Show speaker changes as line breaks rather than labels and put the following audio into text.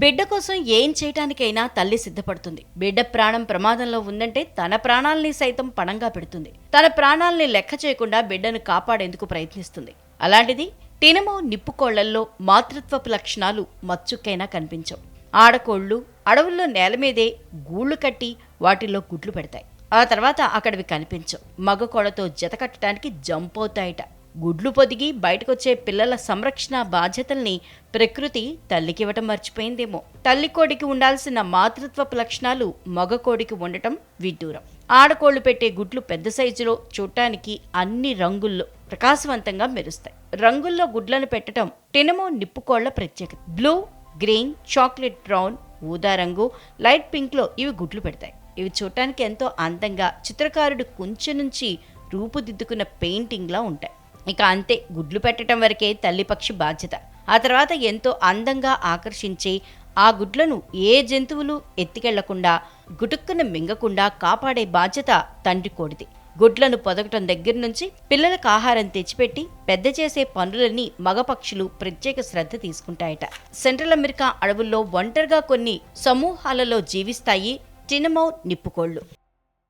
బిడ్డ కోసం ఏం చేయటానికైనా తల్లి సిద్ధపడుతుంది. బిడ్డ ప్రాణం ప్రమాదంలో ఉందంటే తన ప్రాణాల్ని సైతం పణంగా పెడుతుంది. తన ప్రాణాల్ని లెక్క చేయకుండా బిడ్డను కాపాడేందుకు ప్రయత్నిస్తుంది. అలాంటిది తినమో నిప్పుకోళ్ళల్లో మాతృత్వపు లక్షణాలు మచ్చుక్కైనా కనిపించవు. ఆడకోళ్ళు అడవుల్లో నేల మీదే గూళ్ళు కట్టి వాటిల్లో గుడ్లు పెడతాయి. ఆ తర్వాత అక్కడవి కనిపించవు. మగ కోడతో జత కట్టడానికి జంప్ అవుతాయట గుడ్లు పొదిగి బయటకొచ్చే పిల్లల సంరక్షణ బాధ్యతల్ని ప్రకృతి తల్లికివ్వటం మర్చిపోయిందేమో. తల్లి కోడికి ఉండాల్సిన మాతృత్వపు లక్షణాలు మగ కోడికి ఉండటం విడ్డూరం. ఆడకోళ్ళు పెట్టే గుడ్లు పెద్ద సైజులో చూడటానికి అన్ని రంగుల్లో ప్రకాశవంతంగా మెరుస్తాయి. రంగుల్లో గుడ్లను పెట్టడం టినమో నిప్పుకోళ్ళ ప్రత్యేకత. బ్లూ గ్రీన్ చాక్లెట్ బ్రౌన్ ఊదా రంగు లైట్ పింక్లో ఇవి గుడ్లు పెడతాయి. ఇవి చూడటానికి ఎంతో అందంగా చిత్రకారుడు కుంచె నుంచి రూపుదిద్దుకున్న పెయింటింగ్లా ఉంటాయి. ఇక అంతే గుడ్లు పెట్టడం వరకే తల్లి పక్షి బాధ్యత. ఆ తర్వాత ఎంతో అందంగా ఆకర్షించి ఆ గుడ్లను ఏ జంతువులు ఎత్తికెళ్ళకుండా గుటుక్కున మింగకుండా కాపాడే బాధ్యత తండ్రి కోడిది గుడ్లను పొదగటం దగ్గర నుంచి పిల్లలకు ఆహారం తెచ్చిపెట్టి పెద్ద చేసే పనులన్నీ మగపక్షులు ప్రత్యేక శ్రద్ధ తీసుకుంటాయట. సెంట్రల్ అమెరికా అడవుల్లో ఒంటరిగా కొన్ని సమూహాలలో జీవిస్తాయి టినమౌ నిప్పుకోళ్ళు